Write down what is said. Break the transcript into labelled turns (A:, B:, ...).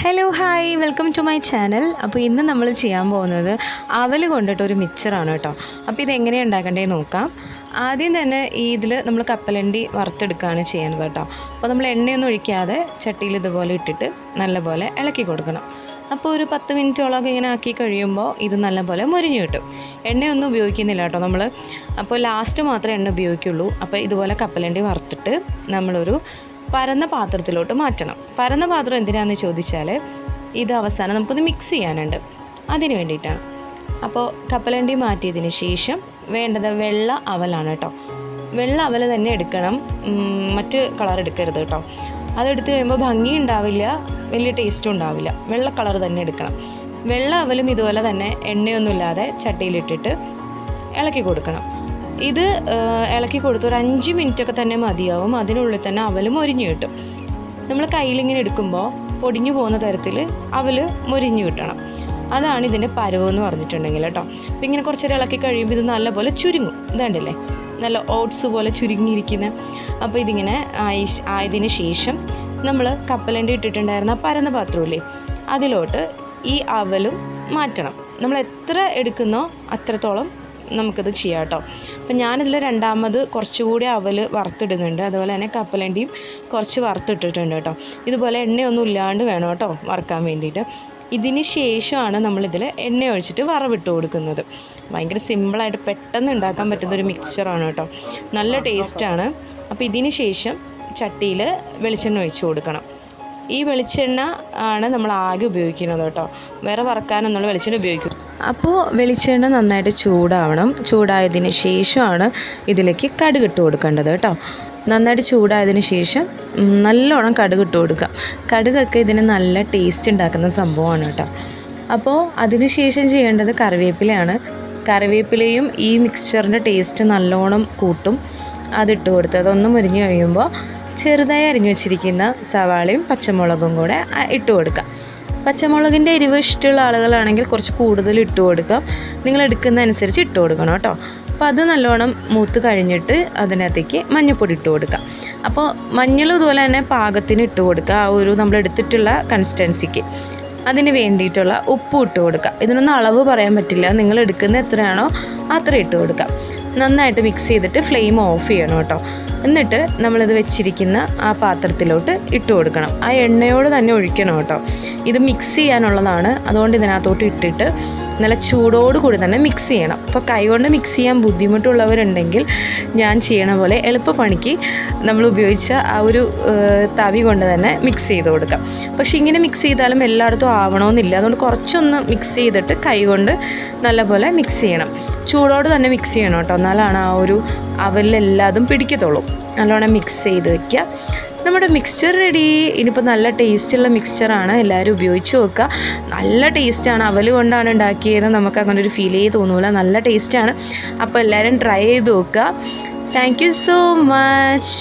A: Hello hi welcome to my channel അപ്പോൾ ഇന്ന് നമ്മൾ ചെയ്യാൻ പോകുന്നത് അവൽ കൊണ്ടിട്ട് ഒരു മിക്സറാണ് കേട്ടോ. അപ്പോൾ ഇത് എങ്ങനെയാണ് ഉണ്ടാക്കേണ്ടത് നോക്കാം. ആദ്യം തന്നെ ഈ ഇതിൽ നമ്മൾ കപ്പലണ്ടി വറുത്തെടുക്കുകയാണ് ചെയ്യുന്നത് കേട്ടോ. അപ്പോൾ നമ്മൾ എണ്ണയൊന്നും ഒഴിക്കാതെ ചട്ടിയിൽ ഇതുപോലെ ഇട്ടിട്ട് നല്ലപോലെ ഇളക്കി കൊടുക്കണം. അപ്പോൾ ഒരു പത്ത് മിനിറ്റോളമൊക്കെ ഇങ്ങനെ ആക്കി കഴിയുമ്പോൾ ഇത് നല്ലപോലെ മുരിഞ്ഞു കിട്ടും. എണ്ണയൊന്നും ഉപയോഗിക്കുന്നില്ല കേട്ടോ നമ്മൾ. അപ്പോൾ ലാസ്റ്റ് മാത്രമേ എണ്ണ ഉപയോഗിക്കുള്ളൂ. അപ്പോൾ ഇതുപോലെ കപ്പലണ്ടി വറുത്തിട്ട് നമ്മളൊരു പരന്ന പാത്രത്തിലോട്ട് മാറ്റണം. പരന്ന പാത്രം എന്തിനാണെന്ന് ചോദിച്ചാൽ ഇത് അവസാനം നമുക്കൊന്ന് മിക്സ് ചെയ്യാനുണ്ട്. അതിന് വേണ്ടിയിട്ടാണ്. അപ്പോൾ കപ്പലണ്ടി മാറ്റിയതിന് ശേഷം വേണ്ടത് വെള്ള അവലാണ് കേട്ടോ. വെള്ള അവല തന്നെ എടുക്കണം. മറ്റ് കളർ എടുക്കരുത് കേട്ടോ. അതെടുത്ത് കഴിയുമ്പോൾ ഭംഗി ഉണ്ടാവില്ല വലിയ ടേസ്റ്റും ഉണ്ടാവില്ല. വെള്ള കളർ തന്നെ എടുക്കണം. വെള്ള അവലും ഇതുപോലെ തന്നെ എണ്ണയൊന്നുമില്ലാതെ ചട്ടിയിലിട്ടിട്ട് ഇളക്കി കൊടുക്കണം. ഇത് ഇളക്കി കൊടുത്ത് ഒരു അഞ്ച് മിനിറ്റ് ഒക്കെ തന്നെ മതിയാവും. അതിനുള്ളിൽ തന്നെ അവൽ മൊരിഞ്ഞു കിട്ടും. നമ്മൾ കയ്യിലിങ്ങനെ എടുക്കുമ്പോൾ പൊടിഞ്ഞു പോകുന്ന തരത്തിൽ അവൽ മൊരിഞ്ഞു കിട്ടണം. അതാണ് ഇതിന്റെ പരുവ് എന്ന് പറഞ്ഞിട്ടുണ്ടെങ്കിൽ കേട്ടോ. അപ്പം ഇങ്ങനെ കുറച്ചേരം ഇളക്കി കഴിയുമ്പോൾ ഇത് നല്ലപോലെ ചുരുങ്ങും. ഇതാണ്ടല്ലേ? നല്ല ഓട്സ് പോലെ ചുരുങ്ങിയിരിക്കുന്ന. അപ്പോൾ ഇതിങ്ങനെ ആയി ആയതിന് ശേഷം നമ്മൾ കപ്പലണ്ടി ഇട്ടിട്ടുണ്ടായിരുന്ന പരന്ന പാത്രമില്ലേ അതിലോട്ട് ഈ അവലും മാറ്റണം. നമ്മൾ എത്ര എടുക്കുന്നോ അത്രത്തോളം നമുക്കത് ചെയ്യാം കേട്ടോ. അപ്പം ഞാനിതിൽ രണ്ടാമത് കുറച്ചുകൂടി അവൽ വറുത്തിടുന്നുണ്ട്. അതുപോലെ തന്നെ കപ്പലണ്ടിയും കുറച്ച് വറുത്തിട്ടിട്ടുണ്ട് കേട്ടോ. ഇതുപോലെ എണ്ണയൊന്നും ഇല്ലാണ്ട് വേണം കേട്ടോ വറുക്കാൻ വേണ്ടിയിട്ട്. ഇതിന് ശേഷമാണ് നമ്മളിതിൽ എണ്ണ ഒഴിച്ചിട്ട് വറവിട്ട് കൊടുക്കുന്നത്. ഭയങ്കര സിമ്പിളായിട്ട് പെട്ടെന്ന് ഉണ്ടാക്കാൻ പറ്റുന്ന ഒരു മിക്സ്ചറാണ് കേട്ടോ. നല്ല ടേസ്റ്റാണ് അപ്പോൾ ഇതിന് ശേഷം ചട്ടിയിൽ വെളിച്ചെണ്ണ ഒഴിച്ച് കൊടുക്കണം. ഈ വെളിച്ചെണ്ണ ആണ് നമ്മൾ ആകെ ഉപയോഗിക്കുന്നത് കേട്ടോ. വേറെ വറക്കാനൊന്നുള്ള വെളിച്ചെണ്ണ ഉപയോഗിക്കും അപ്പോൾ വെളിച്ചെണ്ണ നന്നായിട്ട് ചൂടാവണം. ചൂടായതിന് ശേഷമാണ് ഇതിലേക്ക് കടുക് ഇട്ട് കൊടുക്കേണ്ടത് കേട്ടോ. നന്നായിട്ട് ചൂടായതിന് ശേഷം നല്ലോണം കടുക് ഇട്ട് കൊടുക്കാം കടുകൊക്കെ ഇതിന് നല്ല ടേസ്റ്റ് ഉണ്ടാക്കുന്ന സംഭവമാണ് കേട്ടോ. അപ്പോൾ അതിന് ശേഷം ചെയ്യേണ്ടത് കറിവേപ്പിലയാണ്. കറിവേപ്പിലയും ഈ മിക്സ്ചറിന്റെ ടേസ്റ്റ് നല്ലോണം കൂട്ടും. അതിട്ട് കൊടുത്ത് അതൊന്ന് മുരിഞ്ഞ് കഴിയുമ്പോൾ ചെറുതായി അരിഞ്ഞു വെച്ചിരിക്കുന്ന സവാളയും പച്ചമുളകും കൂടെ ഇട്ട് കൊടുക്കാം പച്ചമുളകിന്റെ എരിവ് ഇഷ്ടമുള്ള ആളുകളാണെങ്കിൽ കുറച്ച് കൂടുതൽ ഇട്ട് കൊടുക്കാം. നിങ്ങൾ എടുക്കുന്ന അനുസരിച്ച് ഇട്ട് കൊടുക്കണം കേട്ടോ. അപ്പോൾ അത് നല്ലോണം മൂത്ത് കഴിഞ്ഞിട്ട് അതിനകത്തേക്ക് മഞ്ഞൾപ്പൊടി ഇട്ട് കൊടുക്കാം. അപ്പോൾ മഞ്ഞൾ ഇതുപോലെ തന്നെ പാകത്തിന് ഇട്ട് കൊടുക്കുക ആ ഒരു നമ്മൾ എടുത്തിട്ടുള്ള കൺസിസ്റ്റൻസിക്ക് അതിന് വേണ്ടിയിട്ടുള്ള ഉപ്പ് ഇട്ട് കൊടുക്കുക ഇതിനൊന്നും അളവ് പറയാൻ പറ്റില്ല. നിങ്ങൾ എടുക്കുന്ന എത്രയാണോ അത്ര ഇട്ട് കൊടുക്കാം. നന്നായിട്ട് മിക്സ് ചെയ്തിട്ട് ഫ്ലെയിം ഓഫ് ചെയ്യണം കേട്ടോ. എന്നിട്ട് നമ്മളിത് വെച്ചിരിക്കുന്ന ആ പാത്രത്തിലോട്ട് ഇട്ട് കൊടുക്കണം. ആ എണ്ണയോട് തന്നെ ഒഴിക്കണം കേട്ടോ. ഇത് മിക്സ് ചെയ്യാനുള്ളതാണ്. അതുകൊണ്ട് ഇതിനകത്തോട്ട് ഇട്ടിട്ട് നല്ല ചൂടോട് കൂടി തന്നെ മിക്സ് ചെയ്യണം. അപ്പോൾ കൈകൊണ്ട് മിക്സ് ചെയ്യാൻ ബുദ്ധിമുട്ടുള്ളവരുണ്ടെങ്കിൽ ഞാൻ ചെയ്യണ പോലെ എളുപ്പപ്പണിക്ക് നമ്മൾ ഉപയോഗിച്ച ആ ഒരു തവി കൊണ്ട് തന്നെ മിക്സ് ചെയ്ത് കൊടുക്കാം. പക്ഷേ ഇങ്ങനെ മിക്സ് ചെയ്താലും എല്ലായിടത്തും ആവണമെന്നില്ല അതുകൊണ്ട് കുറച്ചൊന്ന് മിക്സ് ചെയ്തിട്ട് കൈകൊണ്ട് നല്ലപോലെ മിക്സ് ചെയ്യണം. ചൂടോട് തന്നെ മിക്സ് ചെയ്യണം കേട്ടോ. എന്നാലാണ് ആ ഒരു അവലിലെല്ലാതും പിടിക്കത്തുള്ളൂ. നല്ലോണം മിക്സ് ചെയ്ത് വെക്കുക. നമ്മുടെ മിക്സ്ചർ റെഡി ഇനിയിപ്പോൾ നല്ല ടേസ്റ്റുള്ള മിക്സ്ചറാണ് എല്ലാവരും ഉപയോഗിച്ച് നോക്കുക. നല്ല ടേസ്റ്റാണ് അവൽ കൊണ്ടാണ് ഉണ്ടാക്കിയത് നമുക്ക് അങ്ങനെ ഒരു ഫീൽ ഫീലേ തോന്നൂല. നല്ല ടേസ്റ്റാണ് അപ്പോൾ എല്ലാവരും ട്രൈ ചെയ്ത് നോക്കുക. Thank you so much